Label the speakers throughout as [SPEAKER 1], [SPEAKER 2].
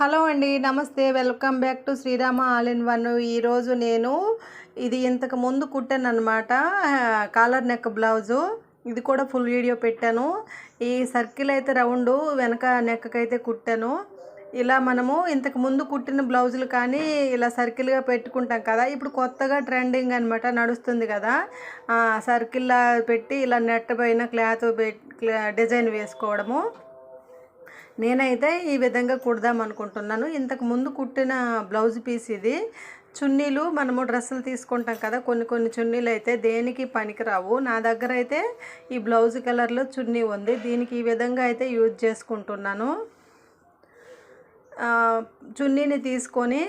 [SPEAKER 1] Hello అండి నమస్తే. Welcome back to Srirama all in one. ఈరోజు నేను ఇది ఇంతకు ముందు కుట్టాను అనమాట కాలర్ నెక్ బ్లౌజు. ఇది కూడా ఫుల్ వీడియో పెట్టాను. ఈ సర్కిల్ అయితే రౌండ్ వెనక నెక్కకైతే కుట్టాను. ఇలా మనము ఇంతకు ముందు కుట్టిన బ్లౌజులు కానీ ఇలా సర్కిల్గా పెట్టుకుంటాం కదా ఇప్పుడు కొత్తగా ట్రెండింగ్ అనమాట నడుస్తుంది కదా. సర్కిల్లా పెట్టి ఇలా నెట్ పైన క్లాత్ డిజైన్ వేసుకోవడము. నేనైతే ఈ విధంగా కుడదాం అనుకుంటున్నాను. ఇంతకు ముందు కుట్టిన బ్లౌజ్ పీస్ ఇది. చున్నీలు మనము డ్రెస్సులు తీసుకుంటాం కదా కొన్ని కొన్ని చున్నీలు అయితే దేనికి పనికిరావు. నా దగ్గర అయితే ఈ బ్లౌజ్ కలర్లో చున్నీ ఉంది. దీనికి ఈ విధంగా అయితే యూజ్ చేసుకుంటున్నాను. చున్నీని తీసుకొని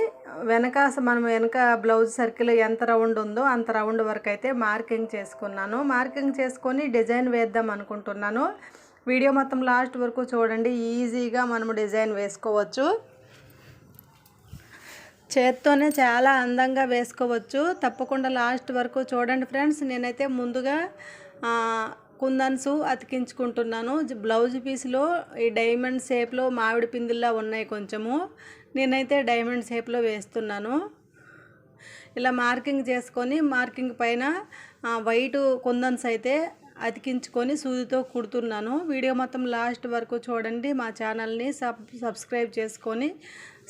[SPEAKER 1] వెనక మనం వెనక బ్లౌజ్ సర్కిల్ ఎంత రౌండ్ ఉందో అంత రౌండ్ వరకు అయితే మార్కింగ్ చేసుకున్నాను. మార్కింగ్ చేసుకొని డిజైన్ వేద్దాం అనుకుంటున్నాను. వీడియో మొత్తం లాస్ట్ వరకు చూడండి. ఈజీగా మనము డిజైన్ వేసుకోవచ్చు. చేత్తోనే చాలా అందంగా వేసుకోవచ్చు. తప్పకుండా లాస్ట్ వరకు చూడండి ఫ్రెండ్స్. నేనైతే ముందుగా కుందన్సు కుందన్స్ అతికించుకుంటున్నాను. బ్లౌజ్ పీస్లో ఈ డైమండ్ షేప్లో మామిడి పిందుల్లా ఉన్నాయి కొంచెము. నేనైతే డైమండ్ షేప్లో వేస్తున్నాను. ఇలా మార్కింగ్ చేసుకొని మార్కింగ్ పైన వైట్ కుందన్స్ అయితే అతికించుకొని సూదితో కుడుతున్నాను. వీడియో మొత్తం లాస్ట్ వరకు చూడండి. మా ఛానల్ని సబ్ సబ్స్క్రైబ్ చేసుకొని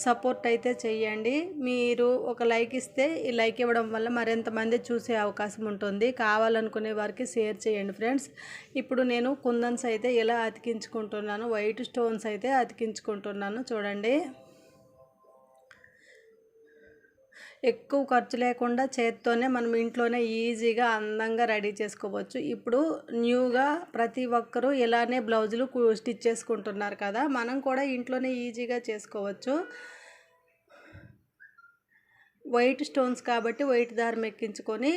[SPEAKER 1] సపోర్ట్ అయితే చేయండి మీరు ఒక లైక్ ఇస్తే ఈ లైక్ ఇవ్వడం వల్ల మరింతమంది చూసే అవకాశం ఉంటుంది. కావాలనుకునే వారికి షేర్ చేయండి ఫ్రెండ్స్. ఇప్పుడు నేను కుందన్స్ అయితే ఇలా అతికించుకుంటున్నాను. వైట్ స్టోన్స్ అయితే అతికించుకుంటున్నాను. చూడండి. ఎక్కువ ఖర్చు లేకుండా చేత్తోనే మనం ఇంట్లోనే ఈజీగా అందంగా రెడీ చేసుకోవచ్చు. ఇప్పుడు న్యూగా ప్రతి ఒక్కరూ ఇలానే బ్లౌజులు స్టిచ్ చేసుకుంటున్నారు కదా మనం కూడా ఇంట్లోనే ఈజీగా చేసుకోవచ్చు. వైట్ స్టోన్స్ కాబట్టి వైట్ దారం ఎక్కించుకొని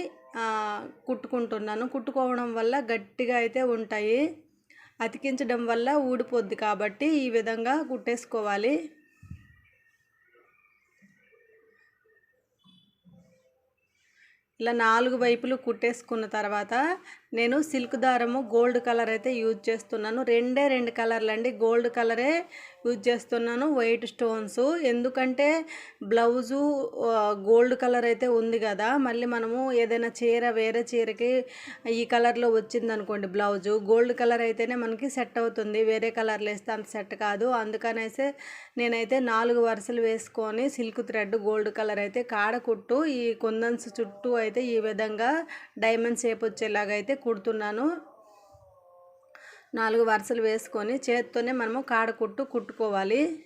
[SPEAKER 1] కుట్టుకుంటున్నాను. కుట్టుకోవడం వల్ల గట్టిగా అయితే ఉంటాయి. అతికించడం వల్ల ఊడిపోద్ది కాబట్టి ఈ విధంగా కుట్టేసుకోవాలి. ఇలా నాలుగు వైపులు కుట్టేసుకున్న తర్వాత నేను సిల్క్ దారము గోల్డ్ కలర్ అయితే యూజ్ చేస్తున్నాను. రెండే రెండు కలర్లు అండి గోల్డ్ కలరే యూజ్ చేస్తున్నాను. White stones. ఎందుకంటే బ్లౌజు గోల్డ్ కలర్ అయితే ఉంది కదా. మళ్ళీ మనము ఏదైనా చీర వేరే చీరకి ఈ కలర్లో వచ్చింది అనుకోండి బ్లౌజు గోల్డ్ కలర్ అయితేనే మనకి సెట్ అవుతుంది. వేరే కలర్లు వేస్తే అంత సెట్ కాదు. అందుకనేసి నేనైతే నాలుగు వరుసలు వేసుకొని సిల్క్ థ్రెడ్ గోల్డ్ కలర్ అయితే కాడ కుట్టు ఈ కుందన్స్ చుట్టూ అయితే ఈ విధంగా డైమండ్ షేప్ వచ్చేలాగా అయితే కుడుతున్నాను. నాలుగు వరుసలు వేసుకొని చేత్తోనే మనము కాడ కుట్టు కుట్టుకోవాలి.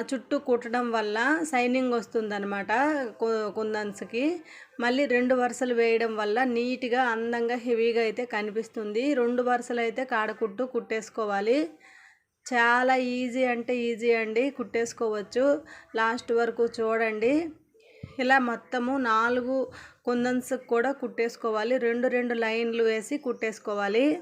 [SPEAKER 1] చుట్టూ కుట్టడం వల్ల షైనింగ్ వస్తుందన్నమాట కు- కుందన్స్కి. మళ్ళీ రెండు వరుసలు వేయడం వల్ల నీట్గా అందంగా హెవీగా అయితే కనిపిస్తుంది. రెండు వరుసలు అయితే కాడకుట్టు కుట్టేసుకోవాలి. చాలా ఈజీ అంటే ఈజీ అండి కుట్టేసుకోవచ్చు. లాస్ట్ వరకు చూడండి. ఇలా మొత్తము నాలుగు కుందన్స్ కూడా కుట్టేసుకోవాలి. రెండు రెండు లైన్లు వేసి కుట్టేసుకోవాలి.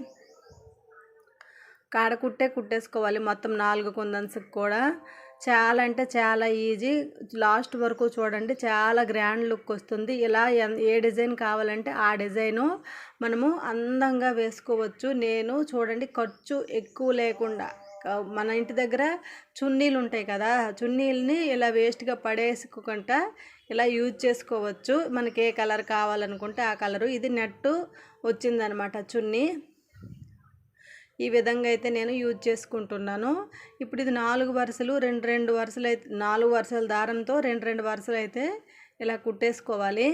[SPEAKER 1] కాడ కుట్టే కుట్టేసుకోవాలి. మొత్తం నాలుగు కుందన్స్కి కూడా. చాలా అంటే చాలా ఈజీ. లాస్ట్ వరకు చూడండి చాలా గ్రాండ్ లుక్ వస్తుంది. ఇలా ఎన్- ఏ డిజైన్ కావాలంటే ఆ డిజైను మనము అందంగా వేసుకోవచ్చు. నేను చూడండి ఖర్చు ఎక్కువ లేకుండా మన ఇంటి దగ్గర చున్నీలు ఉంటాయి కదా చున్నీలని ఇలా వేస్ట్గా పడేసుకోకుండా ఇలా యూజ్ చేసుకోవచ్చు. మనకి ఏ కలర్ కావాలనుకుంటే ఆ కలరు. ఇది నెట్టు వచ్చిందనమాట చున్నీ. ఈ విధంగా అయితే నేను యూజ్ చేసుకుంటున్నాను. ఇప్పుడు ఇది నాలుగు వరుసలు రెండు రెండు వరుసలు అయితే నాలుగు వరుసల దారంతో రెండు రెండు వరుసలు అయితే ఇలా కుట్టేసుకోవాలి.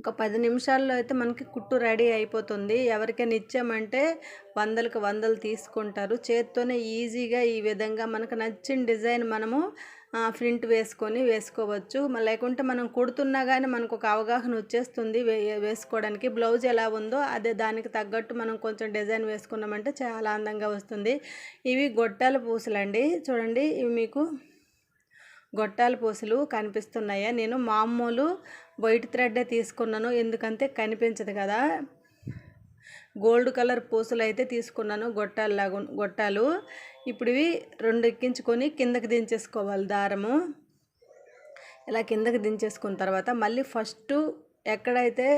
[SPEAKER 1] ఒక పది నిమిషాల్లో అయితే మనకి కుట్టు రెడీ అయిపోతుంది. ఎవరికైనా ఇచ్చామంటే వందలకు వందలు తీసుకుంటారు. చేత్తోనే ఈజీగా ఈ విధంగా మనకు నచ్చిన డిజైన్ మనము ప్రింట్ వేసుకొని వేసుకోవచ్చు. లేకుంటే మనం కుడుతున్నా కానీ మనకు ఒక అవగాహన వచ్చేస్తుంది వే వేసుకోవడానికి. బ్లౌజ్ ఎలా ఉందో అదే దానికి తగ్గట్టు మనం కొంచెం డిజైన్ వేసుకున్నామంటే చాలా అందంగా వస్తుంది. ఇవి గొట్టాల పూసలండి. చూడండి ఇవి మీకు గొట్టాల పూసలు కనిపిస్తున్నాయా? నేను మామూలు వైట్ థ్రెడ్డే తీసుకున్నాను. ఎందుకంటే కనిపించదు కదా. గోల్డ్ కలర్ పూసలు అయితే తీసుకున్నాను గొట్టాలు లాగా గొట్టాలు. ఇప్పుడు ఇవి రెండు ఎక్కించుకొని కిందకి దించేసుకోవాలి దారము. ఇలా కిందకి దించేసుకున్న తర్వాత మళ్ళీ ఫస్ట్ ఎక్కడైతే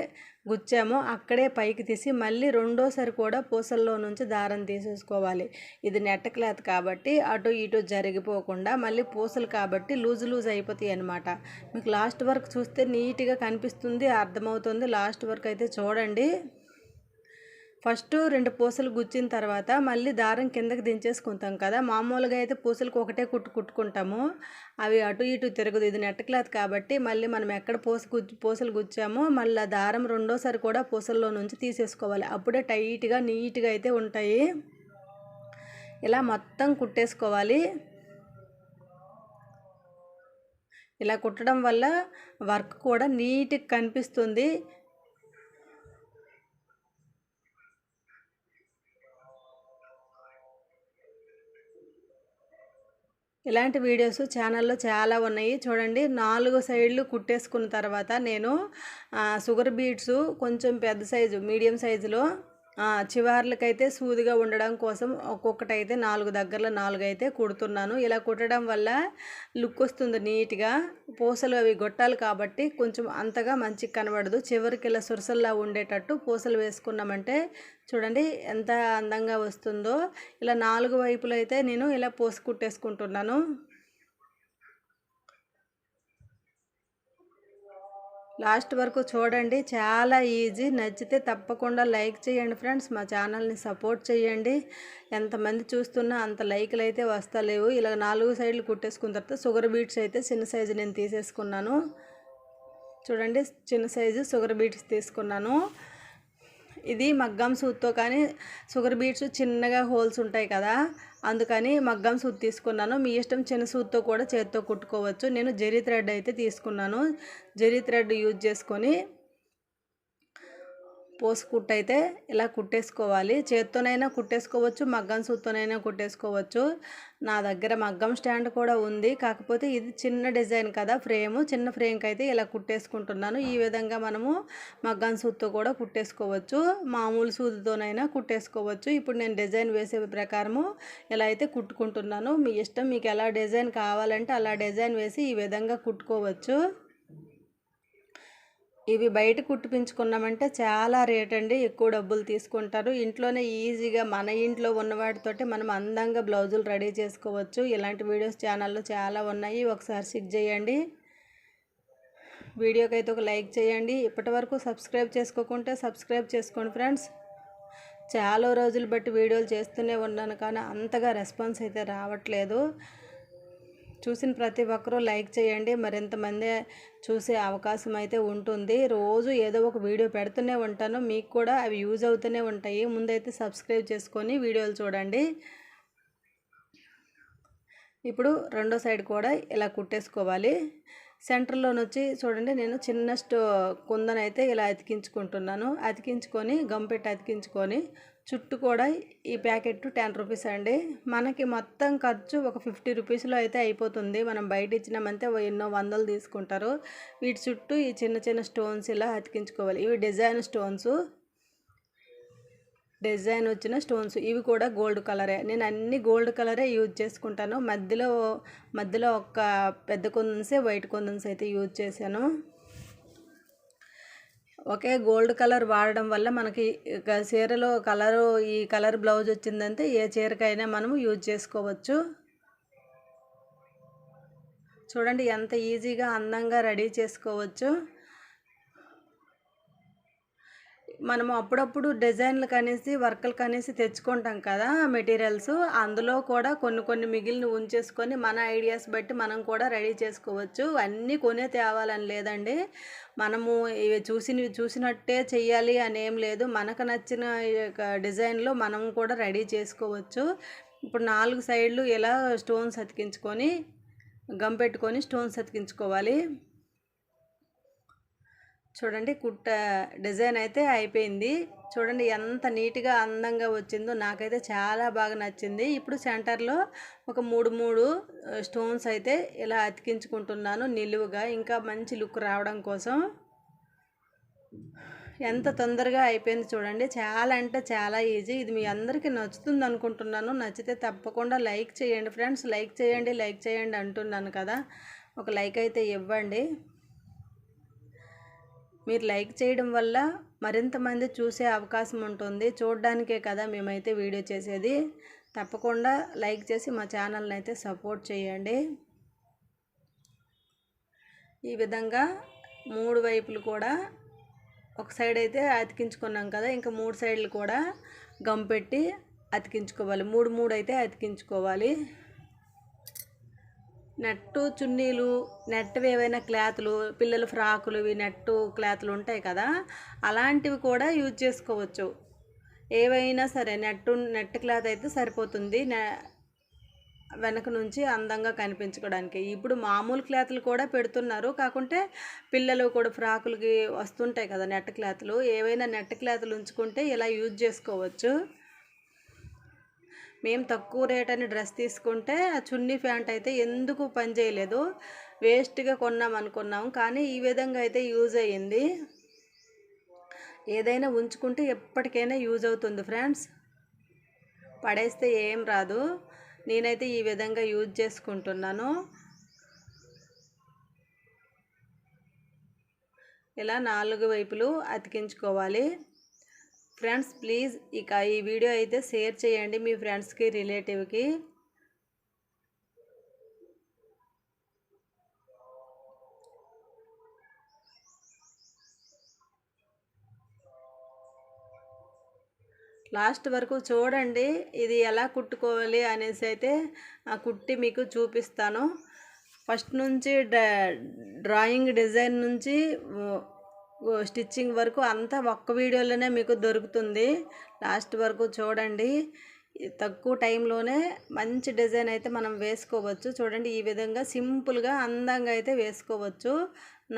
[SPEAKER 1] గుచ్చామో అక్కడే పైకి తీసి మళ్ళీ రెండోసారి కూడా పూసల్లో నుంచి దారం తీసేసుకోవాలి. ఇది నెట్ క్లాత్ కాబట్టి అటు ఇటు జరిగిపోకుండా మళ్ళీ పూసలు కాబట్టి లూజ్ లూజ్ అయిపోతాయి అనమాట మీకు లాస్ట్ వర్క్ చూస్తే నీట్గా కనిపిస్తుంది అర్థమవుతుంది. లాస్ట్ వర్క్ అయితే చూడండి. ఫస్ట్ రెండు పూసలు గుచ్చిన తర్వాత మళ్ళీ దారం కిందకి దించేసుకుంటాం కదా. మామూలుగా అయితే పూసలకు ఒకటే కుట్టు కుట్టుకుంటాము. అవి అటు ఇటు తిరగదు. ఇది నెట్ క్లాత్ కాబట్టి మళ్ళీ మనం ఎక్కడ పూస గుచ్చి పూసలు గుచ్చామో మళ్ళీ ఆ దారం రెండోసారి కూడా పూసల్లో నుంచి తీసేసుకోవాలి. అప్పుడే టైట్గా నీట్గా అయితే ఉంటాయి. ఇలా మొత్తం కుట్టేసుకోవాలి. ఇలా కుట్టడం వల్ల వర్క్ కూడా నీట్గా కనిపిస్తుంది. ఇలాంటి వీడియోస్ ఛానల్లో చాలా ఉన్నాయి. చూడండి నాలుగు సైడ్లు కుట్టేసుకున్న తర్వాత నేను షుగర్ బీట్స్ కొంచెం పెద్ద సైజు మీడియం సైజులో చివర్లకైతే సూదిగా ఉండడం కోసం ఒక్కొక్కటైతే నాలుగు దగ్గరలో నాలుగు అయితే కుడుతున్నాను. ఇలా కుట్టడం వల్ల లుక్ వస్తుంది నీట్గా. పూసలు అవి గొట్టాలు కాబట్టి కొంచెం అంతగా మంచిగా కనబడదు. చివరికి ఇలా సురసల్లా ఉండేటట్టు పూసలు వేసుకున్నామంటే చూడండి ఎంత అందంగా వస్తుందో. ఇలా నాలుగు వైపులు అయితే నేను ఇలా పూస కుట్టేసుకుంటున్నాను. లాస్ట్ వరకు చూడండి. చాలా ఈజీ. నచ్చితే తప్పకుండా లైక్ చేయండి ఫ్రెండ్స్. మా ఛానల్ని సపోర్ట్ చేయండి. ఎంతమంది చూస్తున్నా అంత లైక్లు అయితే వస్తలేవు. ఇలా నాలుగు సైడ్లు కుట్టేసుకున్న తర్వాత షుగర్ బీట్స్ అయితే చిన్న సైజు నేను తీసేసుకున్నాను. చూడండి చిన్న సైజు షుగర్ బీట్స్ తీసుకున్నాను. ఇది మగ్గం సూత్తో కానీ షుగర్ బీట్స్ చిన్నగా హోల్స్ ఉంటాయి కదా. అందుకని మగ్గం సూత్ తీసుకున్నాను. మీ ఇష్టం చిన్న సూత్తో కూడా చేత్తో కుట్టుకోవచ్చు. నేను జెరీ థ్రెడ్ అయితే తీసుకున్నాను. జెరీ థ్రెడ్ యూజ్ చేసుకొని పోసు కుట్టు అయితే ఇలా కుట్టేసుకోవాలి. చేత్తోనైనా కుట్టేసుకోవచ్చు మగ్గం సూత్తోనైనా కుట్టేసుకోవచ్చు. నా దగ్గర మగ్గం స్టాండ్ కూడా ఉంది. కాకపోతే ఇది చిన్న డిజైన్ కదా ఫ్రేము. చిన్న ఫ్రేమ్కి అయితే ఇలా కుట్టేసుకుంటున్నాను. ఈ విధంగా మనము మగ్గం సూత్తో కూడా కుట్టేసుకోవచ్చు. మామూలు సూదితోనైనా కుట్టేసుకోవచ్చు. ఇప్పుడు నేను డిజైన్ వేసే ప్రకారము ఇలా అయితే కుట్టుకుంటున్నాను. మీ ఇష్టం మీకు ఎలా డిజైన్ కావాలంటే అలా డిజైన్ వేసి ఈ విధంగా కుట్టుకోవచ్చు. ఇవి బయట కుట్టిపించుకున్నామంటే చాలా రేట్ అండి ఎక్కువ డబ్బులు తీసుకుంటారు. ఇంట్లోనే ఈజీగా మన ఇంట్లో ఉన్నవాటితో మనం అందంగా బ్లౌజులు రెడీ చేసుకోవచ్చు. ఇలాంటి వీడియోస్ ఛానల్లో చాలా ఉన్నాయి. ఒకసారి చెక్ చేయండి. వీడియోకి అయితే ఒక లైక్ చేయండి. ఇప్పటి వరకు సబ్స్క్రైబ్ చేసుకోకుంటే సబ్స్క్రైబ్ చేసుకోండి ఫ్రెండ్స్. చాలా రోజులు బట్టి వీడియోలు చేస్తూనే ఉన్నాను కానీ అంతగా రెస్పాన్స్ అయితే రావట్లేదు. చూసిన ప్రతి ఒక్కరూ లైక్ చేయండి. మరింతమంది చూసే అవకాశం అయితే ఉంటుంది. రోజు ఏదో ఒక వీడియో పెడుతూనే ఉంటాను. మీకు కూడా అవి యూజ్ అవుతూనే ఉంటాయి. ముందైతే సబ్స్క్రైబ్ చేసుకొని వీడియోలు చూడండి. ఇప్పుడు రెండో సైడ్ కూడా ఇలా కుట్టేసుకోవాలి. సెంటర్లోనొచ్చి చూడండి నేను చిన్న స్టో కుందనైతే ఇలా అతికించుకుంటున్నాను. అతికించుకొని గంపెట్టి అతికించుకొని చుట్టూ కూడా ఈ ప్యాకెట్ టెన్ రూపీస్ అండి. మనకి మొత్తం ఖర్చు ఒక ఫిఫ్టీ రూపీస్లో అయితే అయిపోతుంది. మనం బయట ఇచ్చినామంటే ఎన్నో వందలు తీసుకుంటారు. వీటి చుట్టూ ఈ చిన్న చిన్న స్టోన్స్ ఇలా అతికించుకోవాలి. ఇవి డిజైన్ స్టోన్స్. డిజైన్ వచ్చిన స్టోన్స్. ఇవి కూడా గోల్డ్ కలరే. నేను అన్ని గోల్డ్ కలరే యూజ్ చేసుకుంటాను. మధ్యలో మధ్యలో ఒక పెద్ద కొందన్సే వైట్ కొందన్స్ అయితే యూజ్ చేశాను. ఒకే గోల్డ్ కలర్ వాడడం వల్ల మనకి చీరలో కలరు ఈ కలర్ బ్లౌజ్ వచ్చిందంటే ఏ చీరకైనా మనము యూజ్ చేసుకోవచ్చు. చూడండి ఎంత ఈజీగా అందంగా రెడీ చేసుకోవచ్చు. మనము అప్పుడప్పుడు డిజైన్లు అనేసి వర్క్లు అనేసి తెచ్చుకుంటాం కదా మెటీరియల్స్. అందులో కూడా కొన్ని కొన్ని మిగిలిన ఉంచేసుకొని మన ఐడియాస్ బట్టి మనం కూడా రెడీ చేసుకోవచ్చు. అన్నీ కొనే తేవాలని లేదండి. మనము ఇవి చూసినవి చూసినట్టే చెయ్యాలి అని ఏం లేదు. మనకు నచ్చిన డిజైన్లో మనం కూడా రెడీ చేసుకోవచ్చు. ఇప్పుడు నాలుగు సైడ్లు ఇలా స్టోన్స్ అతికించుకొని గమ్ పెట్టుకొని స్టోన్స్ అతికించుకోవాలి. చూడండి కుట్ట డిజైన్ అయితే అయిపోయింది. చూడండి ఎంత నీట్గా అందంగా వచ్చిందో నాకైతే చాలా బాగా నచ్చింది. ఇప్పుడు సెంటర్లో ఒక మూడు మూడు స్టోన్స్ అయితే ఇలా అతికించుకుంటున్నాను నిలువుగా. ఇంకా మంచి లుక్ రావడం కోసం ఎంత తొందరగా అయిపోయింది చూడండి. చాలా అంటే చాలా ఈజీ. ఇది మీ అందరికీ నచ్చుతుంది అనుకుంటున్నాను. నచ్చితే తప్పకుండా లైక్ చేయండి ఫ్రెండ్స్. లైక్ చేయండి లైక్ చేయండి అంటున్నాను కదా. ఒక లైక్ అయితే ఇవ్వండి. మీరు లైక్ చేయడం వల్ల మరింత మంది చూసే అవకాశం ఉంటుంది. చూడడానికే కదా మేమైతే వీడియో చేసేది. తప్పకుండా లైక్ చేసి మా ఛానల్ని అయితే సపోర్ట్ చేయండి. ఈ విధంగా మూడు వైపులు కూడా ఒక సైడ్ అయితే అతికించుకున్నాం కదా ఇంకా మూడు సైడ్లు కూడా గమ్ పెట్టి అతికించుకోవాలి. మూడు మూడు అయితే అతికించుకోవాలి. నెట్టు చున్నీలు నెట్వి ఏవైనా క్లాతులు పిల్లల ఫ్రాకులు ఇవి నెట్టు క్లాతులు ఉంటాయి కదా అలాంటివి కూడా యూజ్ చేసుకోవచ్చు. ఏవైనా సరే నెట్టు నెట్ క్లాత్ అయితే సరిపోతుంది వెనక నుంచి అందంగా కనిపించుకోవడానికి. ఇప్పుడు మామూలు క్లాతులు కూడా పెడుతున్నారు కాకుంటే పిల్లలు కూడా ఫ్రాకులకి వస్తుంటాయి కదా నెట్ క్లాతులు. ఏవైనా నెట్ క్లాతులు ఉంచుకుంటే ఇలా యూజ్ చేసుకోవచ్చు. మేము తక్కువ రేట్ అని డ్రెస్ తీసుకుంటే చున్నీ ప్యాంట్ అయితే ఎందుకు పని చేయలేదు. వేస్ట్గా కొన్నాం అనుకున్నాం. కానీ ఈ విధంగా అయితే యూజ్ అయ్యింది. ఏదైనా ఉంచుకుంటే ఎప్పటికైనా యూజ్ అవుతుంది ఫ్రెండ్స్. పడేస్తే ఏం రాదు. నేనైతే ఈ విధంగా యూజ్ చేసుకుంటున్నాను. ఇలా నాలుగు వైపులు అతికించుకోవాలి. ఫ్రెండ్స్ ప్లీజ్ ఇక ఈ వీడియో అయితే షేర్ చేయండి మీ ఫ్రెండ్స్కి రిలేటివ్కి. లాస్ట్ వరకు చూడండి ఇది ఎలా కుట్టుకోవాలి అనేసి అయితే ఆ కుట్టి మీకు చూపిస్తాను. ఫస్ట్ నుంచి డ్రాయింగ్ డిజైన్ నుంచి స్టిచ్చింగ్ వరకు అంతా ఒక్క వీడియోలోనే మీకు దొరుకుతుంది. లాస్ట్ వరకు చూడండి. తక్కువ టైంలోనే మంచి డిజైన్ అయితే మనం వేసుకోవచ్చు. చూడండి ఈ విధంగా సింపుల్గా అందంగా అయితే వేసుకోవచ్చు.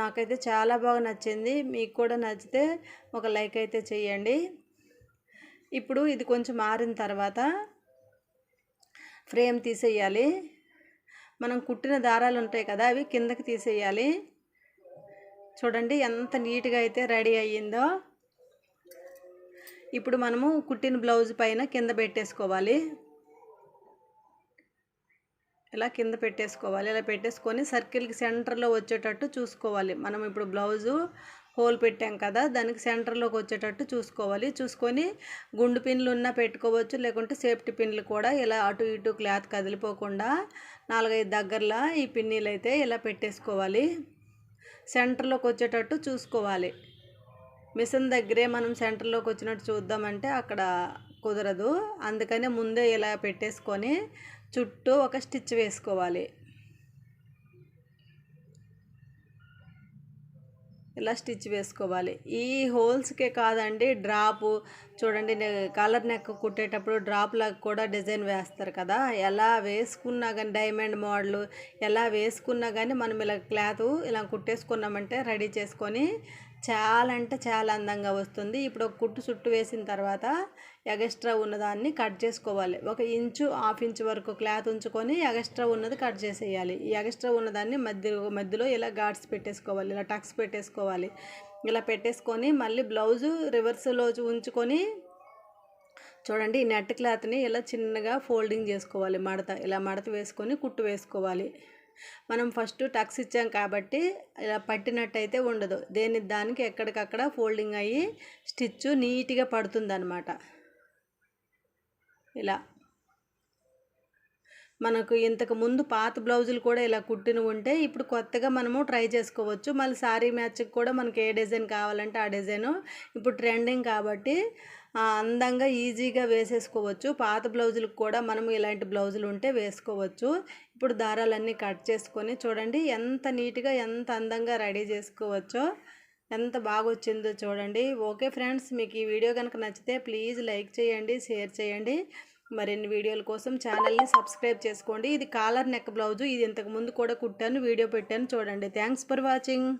[SPEAKER 1] నాకైతే చాలా బాగా నచ్చింది. మీకు కూడా నచ్చితే ఒక లైక్ అయితే చేయండి. ఇప్పుడు ఇది కొంచెం మారిన తర్వాత ఫ్రేమ్ తీసేయాలి. మనం కుట్టిన దారాలు ఉంటాయి కదా అవి కిందకి తీసేయాలి. చూడండి ఎంత నీట్గా అయితే రెడీ అయ్యిందో. ఇప్పుడు మనము కుట్టిన బ్లౌజ్ పైన కింద పెట్టేసుకోవాలి. ఇలా కింద పెట్టేసుకోవాలి. ఇలా పెట్టేసుకొని సర్కిల్కి సెంటర్లో వచ్చేటట్టు చూసుకోవాలి. మనం ఇప్పుడు బ్లౌజు హోల్ పెట్టాం కదా దానికి సెంటర్లోకి వచ్చేటట్టు చూసుకోవాలి. చూసుకొని గుండు పిన్లు ఉన్నా పెట్టుకోవచ్చు లేకుంటే సేఫ్టీ పిన్లు కూడా ఇలా అటు ఇటు క్లాత్ కదిలిపోకుండా నాలుగైదు దగ్గరలో ఈ పిన్నీలు అయితే ఇలా పెట్టేసుకోవాలి. సెంటర్లోకి వచ్చేటట్టు చూసుకోవాలి. మిషన్ దగ్గరే మనం సెంటర్లోకి వచ్చినట్టు చూద్దామంటే అక్కడ కుదరదు. అందుకనే ముందే ఇలా పెట్టేసుకొని చుట్టూ ఒక స్టిచ్ వేసుకోవాలి. ఇలా స్టిచ్ వేసుకోవాలి. ఈ హోల్స్కే కాదండి డ్రాపు చూడండి కాలర్ నెక్ కుట్టేటప్పుడు డ్రాప్ లాగా కూడా డిజైన్ వేస్తారు కదా. ఎలా వేసుకున్నా కానీ డైమండ్ మోడల్ ఎలా వేసుకున్నా కానీ మనం ఇలా క్లాత్ ఇలా కుట్టేసుకున్నామంటే రెడీ చేసుకొని చాలా అంటే చాలా అందంగా వస్తుంది. ఇప్పుడు ఒక కుట్టు చుట్టు వేసిన తర్వాత ఎగస్ట్రా ఉన్నదాన్ని కట్ చేసుకోవాలి. ఒక ఇంచు హాఫ్ ఇంచు వరకు క్లాత్ ఉంచుకొని ఎగస్ట్రా ఉన్నది కట్ చేసేయాలి. ఈ ఎగస్ట్రా ఉన్నదాన్ని మధ్య మధ్యలో ఇలా గాడ్స్ పెట్టేసుకోవాలి ఇలా టక్స్ పెట్టేసుకోవాలి. ఇలా పెట్టేసుకొని మళ్ళీ బ్లౌజు రివర్స్లో ఉంచుకొని చూడండి ఈ నెట్ క్లాత్ని ఇలా చిన్నగా ఫోల్డింగ్ చేసుకోవాలి మడత. ఇలా మడత వేసుకొని కుట్టు వేసుకోవాలి. మనం ఫస్ట్ టక్స్ ఇచ్చాం కాబట్టి ఇలా పట్టినట్టయితే ఉండదు. దేని దానికి ఎక్కడికక్కడ ఫోల్డింగ్ అయ్యి స్టిచ్ నీట్గా పడుతుంది అన్నమాట ఇలా మనకు ఇంతకు ముందు పాత బ్లౌజులు కూడా ఇలా కుట్టిన ఉంటే ఇప్పుడు కొత్తగా మనము ట్రై చేసుకోవచ్చు. మళ్ళీ శారీ మ్యాచ్కి కూడా మనకి ఏ డిజైన్ కావాలంటే ఆ డిజైను. ఇప్పుడు ట్రెండింగ్ కాబట్టి అందంగా ఈజీగా వేసేసుకోవచ్చు. పాత బ్లౌజులకు కూడా మనము ఇలాంటి బ్లౌజులు ఉంటే వేసుకోవచ్చు. ఇప్పుడు దారాలన్నీ కట్ చేసుకొని చూడండి ఎంత నీట్గా ఎంత అందంగా రెడీ చేసుకోవచ్చో ఎంత బాగా వచ్చిందో చూడండి. ఓకే ఫ్రెండ్స్ మీకు ఈ వీడియో కనుక నచ్చితే ప్లీజ్ లైక్ చేయండి షేర్ చేయండి. మరిన్ని వీడియోల కోసం ఛానల్ని సబ్స్క్రైబ్ చేసుకోండి. ఇది కాలర్ నెక్ బ్లౌజు. ఇది ఇంతకు ముందు కూడా కుట్టాను వీడియో పెట్టాను. చూడండి. Thanks for watching.